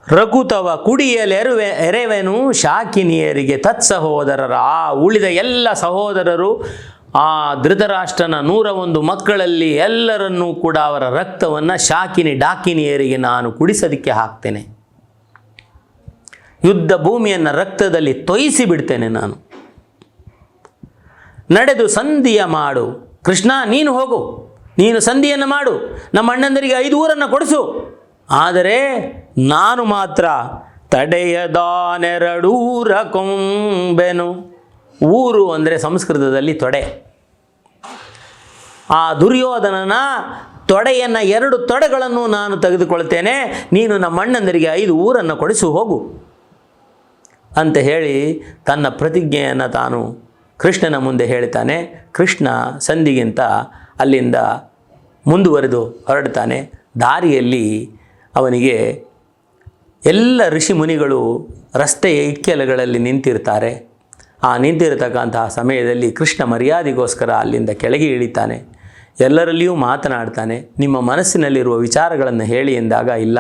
ರಘುತವ ಕುಡಿಯಲೆರುವೆ ಎರೆವೆನು ಶಾಕಿನಿಯರಿಗೆ ತತ್ಸಹೋದರರ ಆ ಉಳಿದ ಎಲ್ಲ ಸಹೋದರರು ಆ ಧೃತರಾಷ್ಟ್ರನ ನೂರ ಒಂದು ಮಕ್ಕಳಲ್ಲಿ ಎಲ್ಲರನ್ನೂ ಕೂಡ ಅವರ ರಕ್ತವನ್ನು ಶಾಕಿನಿ ಡಾಕಿನಿಯರಿಗೆ ನಾನು ಕುಡಿಸೋದಕ್ಕೆ ಹಾಕ್ತೇನೆ. ಯುದ್ಧ ಭೂಮಿಯನ್ನು ರಕ್ತದಲ್ಲಿ ತೊಯಿಸಿ ಬಿಡ್ತೇನೆ ನಾನು. ನಡೆದು ಸಂಧಿಯ ಮಾಡು. ಕೃಷ್ಣ, ನೀನು ಹೋಗು. ನೀನು ಸಂಧಿಯನ್ನು ಮಾಡು. ನಮ್ಮ ಅಣ್ಣಂದರಿಗೆ ಐದು ಊರನ್ನು ಕೊಡಿಸು. ಆದರೆ ನಾನು ಮಾತ್ರ ತಡೆಯದಾನೆರಡೂರ ಕೊಂಬೆನು ಊರು ಅಂದರೆ ಸಂಸ್ಕೃತದಲ್ಲಿ ತೊಡೆ. ಆ ದುರ್ಯೋಧನನ ತೊಡೆಯನ್ನು ಎರಡು ತೊಡೆಗಳನ್ನು ನಾನು ತೆಗೆದುಕೊಳ್ತೇನೆ. ನೀನು ನಮ್ಮ ಅಣ್ಣಂದರಿಗೆ ಐದು ಊರನ್ನು ಕೊಡಿಸು, ಹೋಗು. ಅಂತ ಹೇಳಿ ತನ್ನ ಪ್ರತಿಜ್ಞೆಯನ್ನು ತಾನು ಕೃಷ್ಣನ ಮುಂದೆ ಹೇಳ್ತಾನೆ ಕೃಷ್ಣ ಸಂಧಿಗಿಂತ ಅಲ್ಲಿಂದ ಮುಂದುವರೆದು ಹೊರಡ್ತಾನೆ. ದಾರಿಯಲ್ಲಿ ಅವನಿಗೆ ಎಲ್ಲ ಋಷಿ ಮುನಿಗಳು ರಸ್ತೆಯ ಇಕ್ಕೆಲಗಳಲ್ಲಿ ನಿಂತಿರ್ತಾರೆ. ಆ ನಿಂತಿರತಕ್ಕಂತಹ ಸಮಯದಲ್ಲಿ ಕೃಷ್ಣ ಮರ್ಯಾದೆಗೋಸ್ಕರ ಅಲ್ಲಿಂದ ಕೆಳಗೆ ಇಳಿತಾನೆ. ಎಲ್ಲರಲ್ಲಿಯೂ ಮಾತನಾಡ್ತಾನೆ. ನಿಮ್ಮ ಮನಸ್ಸಿನಲ್ಲಿರುವ ವಿಚಾರಗಳನ್ನು ಹೇಳಿ ಎಂದಾಗ, ಇಲ್ಲ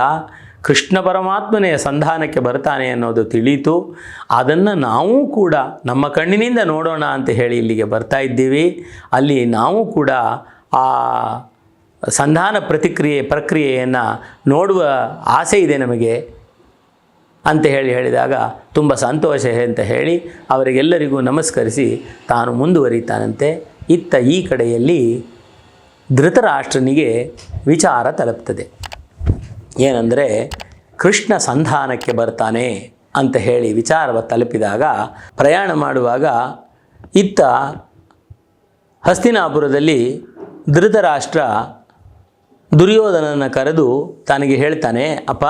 ಕೃಷ್ಣ ಪರಮಾತ್ಮನೆಯ ಸಂಧಾನಕ್ಕೆ ಬರ್ತಾನೆ ಅನ್ನೋದು ತಿಳಿಯಿತು ಅದನ್ನು ನಾವು ಕೂಡ ನಮ್ಮ ಕಣ್ಣಿನಿಂದ ನೋಡೋಣ ಅಂತ ಹೇಳಿ ಇಲ್ಲಿಗೆ ಬರ್ತಾ ಇದ್ದೀವಿ. ಅಲ್ಲಿ ನಾವು ಕೂಡ ಆ ಸಂಧಾನ ಪ್ರತಿಕ್ರಿಯೆ, ಪ್ರಕ್ರಿಯೆಯನ್ನು ನೋಡುವ ಆಸೆ ಇದೆ ನಮಗೆ ಅಂತ ಹೇಳಿ ಹೇಳಿದಾಗ ತುಂಬ ಸಂತೋಷ ಅಂತ ಹೇಳಿ ಅವರಿಗೆಲ್ಲರಿಗೂ ನಮಸ್ಕರಿಸಿ ತಾನು ಮುಂದುವರಿತಾನಂತೆ ಇತ್ತ ಈ ಕಡೆಯಲ್ಲಿ ಧೃತರಾಷ್ಟ್ರನಿಗೆ ವಿಚಾರ ತಲುಪ್ತದೆ. ಏನಂದರೆ ಕೃಷ್ಣ ಸಂಧಾನಕ್ಕೆ ಬರ್ತಾನೆ ಅಂತ ಹೇಳಿ ವಿಚಾರವ ತಲುಪಿದಾಗ, ಪ್ರಯಾಣ ಮಾಡುವಾಗ ಇತ್ತ ಹಸ್ತಿನಾಪುರದಲ್ಲಿ ಧೃತರಾಷ್ಟ್ರ ದುರ್ಯೋಧನನ್ನು ಕರೆದು ತನಗೆ ಹೇಳ್ತಾನೆ, ಅಪ್ಪ,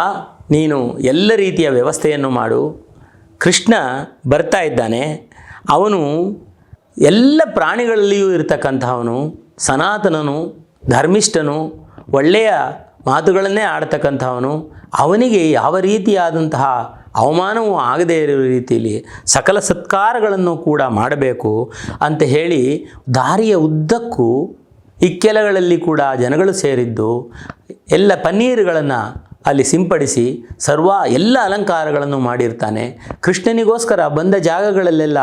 ನೀನು ಎಲ್ಲ ರೀತಿಯ ವ್ಯವಸ್ಥೆಯನ್ನು ಮಾಡು. ಕೃಷ್ಣ ಬರ್ತಾ ಇದ್ದಾನೆ. ಅವನು ಎಲ್ಲ ಪ್ರಾಣಿಗಳಲ್ಲಿಯೂ ಇರತಕ್ಕಂಥವನು ಸನಾತನನು, ಧರ್ಮಿಷ್ಠನು, ಒಳ್ಳೆಯ ಮಾತುಗಳನ್ನೇ ಆಡ್ತಕ್ಕಂಥವನು, ಅವನಿಗೆ ಯಾವ ರೀತಿಯಾದಂತಹ ಅವಮಾನವೂ ಆಗದೇ ಇರೋ ರೀತಿಯಲ್ಲಿ ಸಕಲ ಸತ್ಕಾರಗಳನ್ನು ಕೂಡ ಮಾಡಬೇಕು ಅಂತ ಹೇಳಿ ದಾರಿಯ ಉದ್ದಕ್ಕೂ ಇಕ್ಕೆಲಗಳಲ್ಲಿ ಕೂಡ ಜನಗಳು ಸೇರಿದ್ದು, ಎಲ್ಲ ಪನ್ನೀರುಗಳನ್ನು ಅಲ್ಲಿ ಸಿಂಪಡಿಸಿ ಸರ್ವ ಎಲ್ಲ ಅಲಂಕಾರಗಳನ್ನು ಮಾಡಿರ್ತಾನೆ. ಕೃಷ್ಣನಿಗೋಸ್ಕರ ಬಂದ ಜಾಗಗಳಲ್ಲೆಲ್ಲ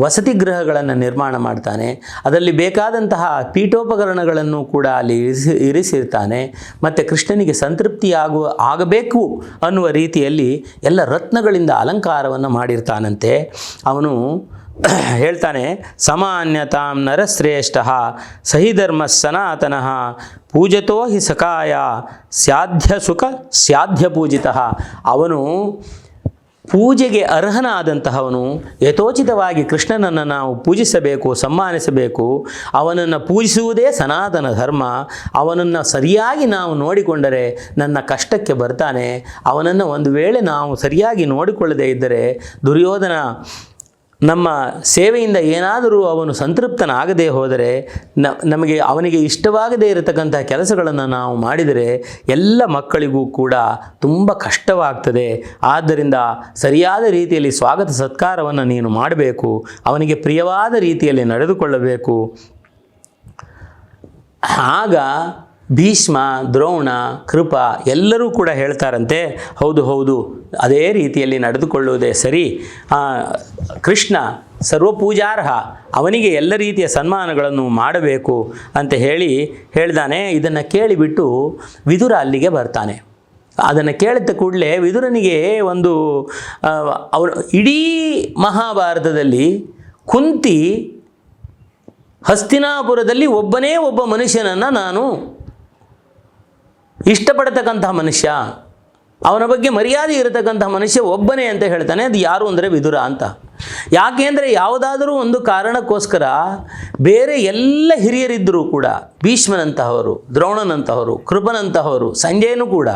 ವಸತಿ ಗೃಹಗಳನ್ನು ನಿರ್ಮಾಣ ಮಾಡ್ತಾನೆ. ಅದರಲ್ಲಿ ಬೇಕಾದಂತಹ ಪೀಠೋಪಕರಣಗಳನ್ನು ಕೂಡ ಅಲ್ಲಿ ಇರಿಸಿ, ಇರಿಸಿರ್ತಾನೆ. ಮತ್ತು ಕೃಷ್ಣನಿಗೆ ಸಂತೃಪ್ತಿಯಾಗುವ ಆಗಬೇಕು ಅನ್ನುವ ರೀತಿಯಲ್ಲಿ ಎಲ್ಲ ರತ್ನಗಳಿಂದ ಅಲಂಕಾರವನ್ನು ಮಾಡಿರ್ತಾನಂತೆ. ಅವನು ಹೇಳ್ತಾನೆ, ಸಮಾನ್ಯತಾಂ ನರಶ್ರೇಷ್ಠ ಸಹಿಧರ್ಮ ಸನಾತನಃ ಪೂಜತೋ ಹಿ ಸಖಾಯ ಸ್ಯಾಧ್ಯ ಸುಖ ಸ್ಯಾಧ್ಯ ಪೂಜಿತ. ಅವನು ಪೂಜೆಗೆ ಅರ್ಹನಾದಂತಹವನು, ಯಥೋಚಿತವಾಗಿ ಕೃಷ್ಣನನ್ನು ನಾವು ಪೂಜಿಸಬೇಕು, ಸಮ್ಮಾನಿಸಬೇಕು, ಅವನನ್ನು ಪೂಜಿಸುವುದೇ ಸನಾತನ ಧರ್ಮ, ಅವನನ್ನು ಸರಿಯಾಗಿ ನಾವು ನೋಡಿಕೊಂಡರೆ ನನ್ನ ಕಷ್ಟಕ್ಕೆ ಬರ್ತಾನೆ, ಅವನನ್ನು ಒಂದು ವೇಳೆ ನಾವು ಸರಿಯಾಗಿ ನೋಡಿಕೊಳ್ಳದೇ ಇದ್ದರೆ ದುರ್ಯೋಧನ ನಮ್ಮ ಸೇವೆಯಿಂದ ಏನಾದರೂ ಅವನು ಸಂತೃಪ್ತನಾಗದೇ ಹೋದರೆ ನ, ನಮಗೆ ಅವನಿಗೆ ಇಷ್ಟವಾಗದೇ ಇರತಕ್ಕಂಥ ಕೆಲಸಗಳನ್ನು ನಾವು ಮಾಡಿದರೆ ಎಲ್ಲ ಮಕ್ಕಳಿಗೂ ಕೂಡ ತುಂಬ ಕಷ್ಟವಾಗ್ತದೆ. ಆದ್ದರಿಂದ ಸರಿಯಾದ ರೀತಿಯಲ್ಲಿ ಸ್ವಾಗತ ಸತ್ಕಾರವನ್ನು ನೀನು ಮಾಡಬೇಕು. ಅವನಿಗೆ ಪ್ರಿಯವಾದ ರೀತಿಯಲ್ಲಿ ನಡೆದುಕೊಳ್ಳಬೇಕು. ಆಗ ಭೀಷ್ಮ, ದ್ರೋಣ, ಕೃಪ ಎಲ್ಲರೂ ಕೂಡ ಹೇಳ್ತಾರಂತೆ, ಹೌದು ಹೌದು, ಅದೇ ರೀತಿಯಲ್ಲಿ ನಡೆದುಕೊಳ್ಳುವುದೇ ಸರಿ. ಕೃಷ್ಣ ಸರ್ವಪೂಜಾರ್ಹ, ಅವನಿಗೆ ಎಲ್ಲ ರೀತಿಯ ಸನ್ಮಾನಗಳನ್ನು ಮಾಡಬೇಕು ಅಂತ ಹೇಳಿ ಹೇಳ್ದಾನೆ. ಇದನ್ನು ಕೇಳಿಬಿಟ್ಟು ವಿದುರ ಅಲ್ಲಿಗೆ ಬರ್ತಾನೆ. ಅದನ್ನು ಕೇಳಿದ ಕೂಡಲೇ ವಿದುರನಿಗೆ ಒಂದು ಅವರು ಇಡೀ ಮಹಾಭಾರತದಲ್ಲಿ ಕುಂತಿ ಹಸ್ತಿನಾಪುರದಲ್ಲಿ ಒಬ್ಬನೇ ಒಬ್ಬ ಮನುಷ್ಯನನ್ನು ನಾನು ಇಷ್ಟಪಡ್ತಕ್ಕಂತಹ ಮನುಷ್ಯ, ಅವನ ಬಗ್ಗೆ ಮರ್ಯಾದೆ ಇರತಕ್ಕಂಥ ಮನುಷ್ಯ ಒಬ್ಬನೇ ಅಂತ ಹೇಳ್ತಾನೆ, ಅದು ಯಾರು ಅಂದರೆ ವಿದುರ ಅಂತ. ಯಾಕೆ ಅಂದರೆ ಯಾವುದಾದರೂ ಒಂದು ಕಾರಣಕ್ಕೋಸ್ಕರ ಬೇರೆ ಎಲ್ಲ ಹಿರಿಯರಿದ್ದರೂ ಕೂಡ, ಭೀಷ್ಮನಂತಹವರು, ದ್ರೋಣನಂತಹವರು, ಕೃಪನಂತಹವರು, ಸಂಜಯನೂ ಕೂಡ,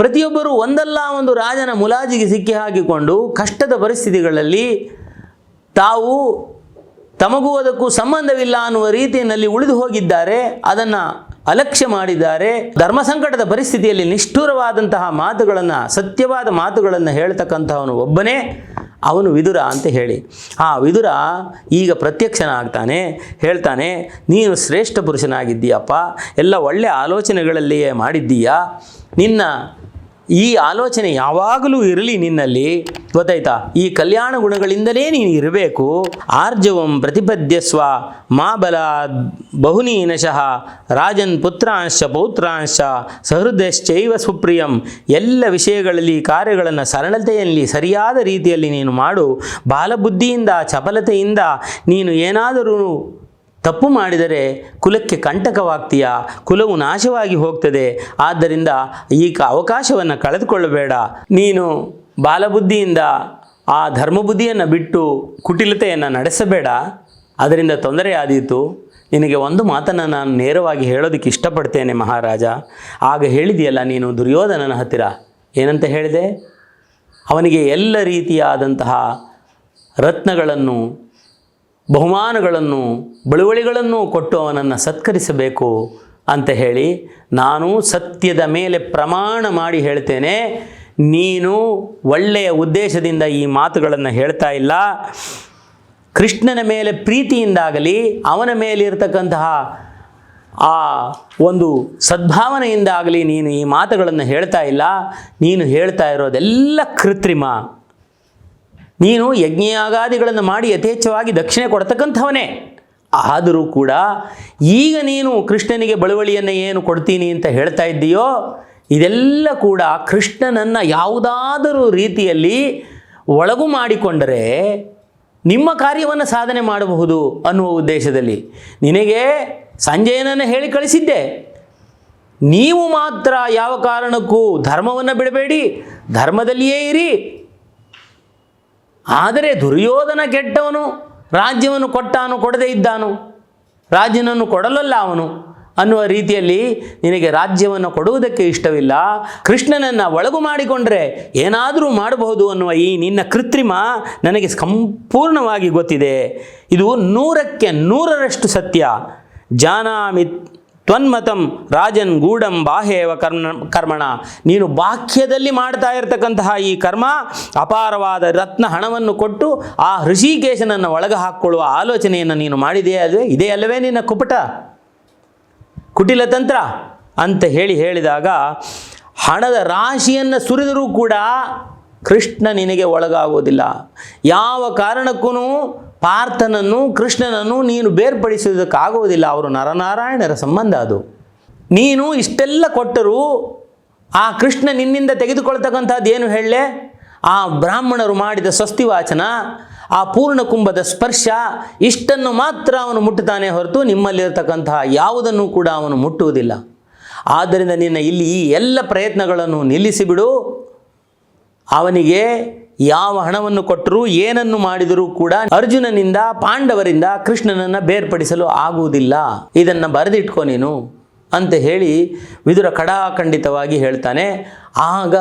ಪ್ರತಿಯೊಬ್ಬರು ಒಂದಲ್ಲ ಒಂದು ರಾಜನ ಮುಲಾಜಿಗೆ ಸಿಕ್ಕಿ ಹಾಕಿಕೊಂಡು ಕಷ್ಟದ ಪರಿಸ್ಥಿತಿಗಳಲ್ಲಿ ತಾವು ತಮಗೂ ಅದಕ್ಕೂ ಸಂಬಂಧವಿಲ್ಲ ಅನ್ನುವ ರೀತಿಯಲ್ಲಿ ಉಳಿದು ಹೋಗಿದ್ದಾರೆ, ಅದನ್ನು ಅಲಕ್ಷ್ಯ ಮಾಡಿದ್ದಾರೆ. ಧರ್ಮ ಸಂಕಟದ ಪರಿಸ್ಥಿತಿಯಲ್ಲಿ ನಿಷ್ಠುರವಾದಂತಹ ಮಾತುಗಳನ್ನು, ಸತ್ಯವಾದ ಮಾತುಗಳನ್ನು ಹೇಳ್ತಕ್ಕಂಥವನು ಒಬ್ಬನೇ. ಅವನು ವಿದುರ ಅಂತ ಹೇಳಿ. ಆ ವಿದುರ ಈಗ ಪ್ರತ್ಯಕ್ಷನಾಗ್ತಾನೆ. ಹೇಳ್ತಾನೆ, ನೀನು ಶ್ರೇಷ್ಠ ಪುರುಷನಾಗಿದ್ದೀಯಪ್ಪ. ಎಲ್ಲ ಒಳ್ಳೆಯ ಆಲೋಚನೆಗಳಲ್ಲಿಯೇ ಮಾಡಿದ್ದೀಯಾ. ನಿನ್ನ ಈ ಆಲೋಚನೆ ಯಾವಾಗಲೂ ಇರಲಿ ನಿನ್ನಲ್ಲಿ. ಗೊತ್ತಾಯ್ತಾ? ಈ ಕಲ್ಯಾಣ ಗುಣಗಳಿಂದಲೇ ನೀನು ಇರಬೇಕು. ಆರ್ಜವಂ ಪ್ರತಿಪದ್ಯಸ್ವ ಮಾ ಬಲ ಬಹುನೀನಶಃ ರಾಜನ್ ಪುತ್ರಾಂಶ ಪೌತ್ರಾಂಶ ಸಹೃದಯಶ್ಚೈವ ಸುಪ್ರಿಯಂ. ಎಲ್ಲ ವಿಷಯಗಳಲ್ಲಿ ಕಾರ್ಯಗಳನ್ನು ಸರಳತೆಯಲ್ಲಿ ಸರಿಯಾದ ರೀತಿಯಲ್ಲಿ ನೀನು ಮಾಡು. ಬಾಲಬುದ್ಧಿಯಿಂದ ಚಪಲತೆಯಿಂದ ನೀನು ಏನಾದರೂ ತಪ್ಪು ಮಾಡಿದರೆ ಕುಲಕ್ಕೆ ಕಂಟಕವಾಗ್ತೀಯ? ಕುಲವು ನಾಶವಾಗಿ ಹೋಗ್ತದೆ. ಆದ್ದರಿಂದ ಈ ಅವಕಾಶವನ್ನು ಕಳೆದುಕೊಳ್ಳಬೇಡ. ನೀನು ಬಾಲಬುದ್ಧಿಯಿಂದ ಆ ಧರ್ಮಬುದ್ಧಿಯನ್ನು ಬಿಟ್ಟು ಕುಟಿಲತೆಯನ್ನು ನಡೆಸಬೇಡ. ಅದರಿಂದ ತೊಂದರೆ ಆದೀತು ನಿನಗೆ ಒಂದು ಮಾತನ್ನು ನಾನು ನೇರವಾಗಿ ಹೇಳೋದಕ್ಕೆ ಇಷ್ಟಪಡ್ತೇನೆ ಮಹಾರಾಜ. ಆಗ ಹೇಳಿದೆಯಲ್ಲ ನೀನು ದುರ್ಯೋಧನನ ಹತ್ತಿರ. ಏನಂತ ಹೇಳಿದೆ? ಅವನಿಗೆ ಎಲ್ಲ ರೀತಿಯಾದಂತಹ ರತ್ನಗಳನ್ನು ಬಹುಮಾನಗಳನ್ನು, ಬಳುವಳಿಗಳನ್ನು ಕೊಟ್ಟು ಅವನನ್ನು ಸತ್ಕರಿಸಬೇಕು ಅಂತ ಹೇಳಿ ನಾನು ಸತ್ಯದ ಮೇಲೆ ಪ್ರಮಾಣ ಮಾಡಿ ಹೇಳ್ತೇನೆ. ನೀನು ಒಳ್ಳೆಯ ಉದ್ದೇಶದಿಂದ ಈ ಮಾತುಗಳನ್ನು ಹೇಳ್ತಾ ಇಲ್ಲ. ಕೃಷ್ಣನ ಮೇಲೆ ಪ್ರೀತಿಯಿಂದಾಗಲಿ ಅವನ ಮೇಲಿರ್ತಕ್ಕಂತಹ ಆ ಒಂದು ಸದ್ಭಾವನೆಯಿಂದಾಗಲಿ ನೀನು ಈ ಮಾತುಗಳನ್ನು ಹೇಳ್ತಾ ಇಲ್ಲ. ನೀನು ಹೇಳ್ತಾ ಇರೋದೆಲ್ಲ ಕೃತ್ರಿಮ. ನೀನು ಯಜ್ಞಯಾಗಾದಿಗಳನ್ನು ಮಾಡಿ ಯಥೇಚ್ಛವಾಗಿ ದಕ್ಷಿಣೆ ಕೊಡತಕ್ಕಂಥವನೇ. ಆದರೂ ಕೂಡ ಈಗ ನೀನು ಕೃಷ್ಣನಿಗೆ ಬಳುವಳಿಯನ್ನು ಏನು ಕೊಡ್ತೀನಿ ಅಂತ ಹೇಳ್ತಾ ಇದ್ದೀಯೋ, ಇದೆಲ್ಲ ಕೂಡ ಕೃಷ್ಣನನ್ನು ಯಾವುದಾದರೂ ರೀತಿಯಲ್ಲಿ ಒಳಗು ಮಾಡಿಕೊಂಡರೆ ನಿಮ್ಮ ಕಾರ್ಯವನ್ನು ಸಾಧನೆ ಮಾಡಬಹುದು ಅನ್ನುವ ಉದ್ದೇಶದಲ್ಲಿ. ನಿನಗೆ ಸಂಜಯನನ್ನು ಹೇಳಿ ಕಳಿಸಿದ್ದೆ. ನೀವು ಮಾತ್ರ ಯಾವ ಕಾರಣಕ್ಕೂ ಧರ್ಮವನ್ನು ಬಿಡಬೇಡಿ, ಧರ್ಮದಲ್ಲಿಯೇ ಇರಿ ಆದರೆ ದುರ್ಯೋಧನ ಕೆಟ್ಟವನು, ರಾಜ್ಯವನ್ನು ಕೊಟ್ಟಾನು, ಕೊಡದೇ ಇದ್ದಾನು. ರಾಜ್ಯನನ್ನು ಕೊಡಲಲ್ಲ ಅವನು. ಅನ್ನುವ ರೀತಿಯಲ್ಲಿ ನಿನಗೆ ರಾಜ್ಯವನ್ನು ಕೊಡುವುದಕ್ಕೆ ಇಷ್ಟವಿಲ್ಲ. ಕೃಷ್ಣನನ್ನು ಒಳಗು ಮಾಡಿಕೊಂಡ್ರೆ ಏನಾದರೂ ಮಾಡಬಹುದು ಅನ್ನುವ ಈ ನಿನ್ನ ಕೃತ್ರಿಮ ನನಗೆ ಸಂಪೂರ್ಣವಾಗಿ ಗೊತ್ತಿದೆ. ಇದು ನೂರಕ್ಕೆ ನೂರರಷ್ಟು ಸತ್ಯ. ಜಾನಾಮಿ ತ್ವನ್ಮತಂ ರಾಜನ್ ಗೂಢಂ ಬಾಹೇವ ಕರ್ಮ ಕರ್ಮಣ. ನೀನು ಬಾಹ್ಯದಲ್ಲಿ ಮಾಡ್ತಾ ಇರತಕ್ಕಂತಹ ಈ ಕರ್ಮ ಅಪಾರವಾದ ರತ್ನ ಹಣವನ್ನು ಕೊಟ್ಟು ಆ ಹೃಷಿಕೇಶನನ್ನು ಒಳಗೆ ಹಾಕ್ಕೊಳ್ಳುವ ಆಲೋಚನೆಯನ್ನು ನೀನು ಮಾಡಿದೆಯೇ ಅಲ್ವೇ? ಇದೇ ಅಲ್ಲವೇ ನಿನ್ನ ಕುಪಟ? ಕುಟಿಲ ತಂತ್ರ ಅಂತ ಹೇಳಿ ಹೇಳಿದಾಗ ಹಣದ ರಾಶಿಯನ್ನು ಸುರಿದರೂ ಕೂಡ ಕೃಷ್ಣ ನಿನಗೆ ಒಳಗಾಗೋದಿಲ್ಲ ಯಾವ ಕಾರಣಕ್ಕೂ ಪಾರ್ಥನನ್ನು, ಕೃಷ್ಣನನ್ನು ನೀನು ಬೇರ್ಪಡಿಸುವುದಕ್ಕಾಗುವುದಿಲ್ಲ. ಅವರು ನರನಾರಾಯಣರ ಸಂಬಂಧ ಅದು. ನೀನು ಇಷ್ಟೆಲ್ಲ ಕೊಟ್ಟರೂ ಆ ಕೃಷ್ಣ ನಿನ್ನಿಂದ ತೆಗೆದುಕೊಳ್ತಕ್ಕಂಥದ್ದು ಏನು ಹೇಳಲೆ? ಆ ಬ್ರಾಹ್ಮಣರು ಮಾಡಿದ ಸ್ವಸ್ತಿ ವಾಚನ ಆ ಪೂರ್ಣ ಕುಂಭದ ಸ್ಪರ್ಶ, ಇಷ್ಟನ್ನು ಮಾತ್ರ ಅವನು ಮುಟ್ಟುತ್ತಾನೆ ಹೊರತು ನಿಮ್ಮಲ್ಲಿರತಕ್ಕಂತಹ ಯಾವುದನ್ನು ಕೂಡ ಅವನು ಮುಟ್ಟುವುದಿಲ್ಲ. ಆದ್ದರಿಂದ ನಿನ್ನ ಇಲ್ಲಿ ಈ ಎಲ್ಲ ಪ್ರಯತ್ನಗಳನ್ನು ನಿಲ್ಲಿಸಿಬಿಡು. ಅವನಿಗೆ ಯಾವ ಹಣವನ್ನು ಕೊಟ್ಟರೂ ಏನನ್ನು ಮಾಡಿದರೂ ಕೂಡ ಅರ್ಜುನನಿಂದ, ಪಾಂಡವರಿಂದ ಕೃಷ್ಣನನ್ನು ಬೇರ್ಪಡಿಸಲು ಆಗುವುದಿಲ್ಲ. ಇದನ್ನು ಬರೆದಿಟ್ಕೋ ನೀನು ಅಂತ ಹೇಳಿ ವಿದುರ ಕಡಾಖಂಡಿತವಾಗಿ ಹೇಳ್ತಾನೆ. ಆಗ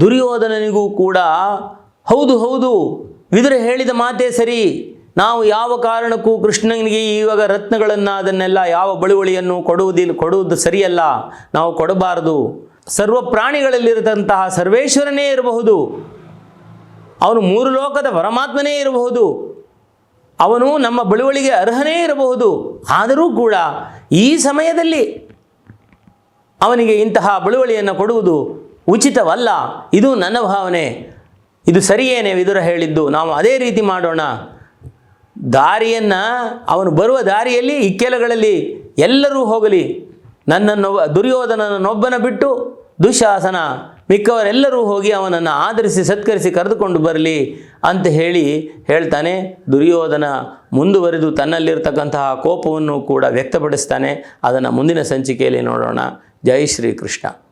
ದುರ್ಯೋಧನನಿಗೂ ಕೂಡ, ಹೌದು ಹೌದು, ವಿದುರ ಹೇಳಿದ ಮಾತೇ ಸರಿ. ನಾವು ಯಾವ ಕಾರಣಕ್ಕೂ ಕೃಷ್ಣನಿಗೆ ಇವಾಗ ರತ್ನಗಳನ್ನು ಅದನ್ನೆಲ್ಲ ಯಾವ ಬಳುವಳಿಯನ್ನು ಕೊಡುವುದಿಲ್ಲ ಕೊಡುವುದು ಸರಿಯಲ್ಲ. ನಾವು ಕೊಡಬಾರದು. ಸರ್ವ ಪ್ರಾಣಿಗಳಲ್ಲಿರತಂತಹ ಸರ್ವೇಶ್ವರನೇ ಇರಬಹುದು. ಅವನು ಮೂರು ಲೋಕದ ಪರಮಾತ್ಮನೇ ಇರಬಹುದು. ಅವನು ನಮ್ಮ ಬಳುವಳಿಗೆ ಅರ್ಹನೇ ಇರಬಹುದು. ಆದರೂ ಕೂಡ ಈ ಸಮಯದಲ್ಲಿ ಅವನಿಗೆ ಇಂತಹ ಬಳುವಳಿಯನ್ನು ಕೊಡುವುದು ಉಚಿತವಲ್ಲ. ಇದು ನನ್ನ ಭಾವನೆ. ಇದು ಸರಿಯೇನೆ ವಿದುರ ಹೇಳಿದ್ದು. ನಾವು ಅದೇ ರೀತಿ ಮಾಡೋಣ. ದಾರಿಯನ್ನು ಅವನು ಬರುವ ದಾರಿಯಲ್ಲಿ ಇಕ್ಕೆಲಗಳಲ್ಲಿ ಎಲ್ಲರೂ ಹೋಗಲಿ. ನನ್ನನ್ನು ದುರ್ಯೋಧನನನ್ನೊಬ್ಬನ ಬಿಟ್ಟು ದುಶಾಸನ. ಮಿಕ್ಕವರೆಲ್ಲರೂ ಹೋಗಿ ಅವನನ್ನು ಆಧರಿಸಿ ಸತ್ಕರಿಸಿ ಕರೆದುಕೊಂಡು ಬರಲಿ ಅಂತ ಹೇಳಿ ಹೇಳ್ತಾನೆ. ದುರ್ಯೋಧನ ಮುಂದುವರೆದು ತನ್ನಲ್ಲಿರತಕ್ಕಂತಹ ಕೋಪವನ್ನು ಕೂಡ ವ್ಯಕ್ತಪಡಿಸ್ತಾನೆ. ಅದನ್ನು ಮುಂದಿನ ಸಂಚಿಕೆಯಲ್ಲಿ ನೋಡೋಣ. ಜೈ ಶ್ರೀಕೃಷ್ಣ.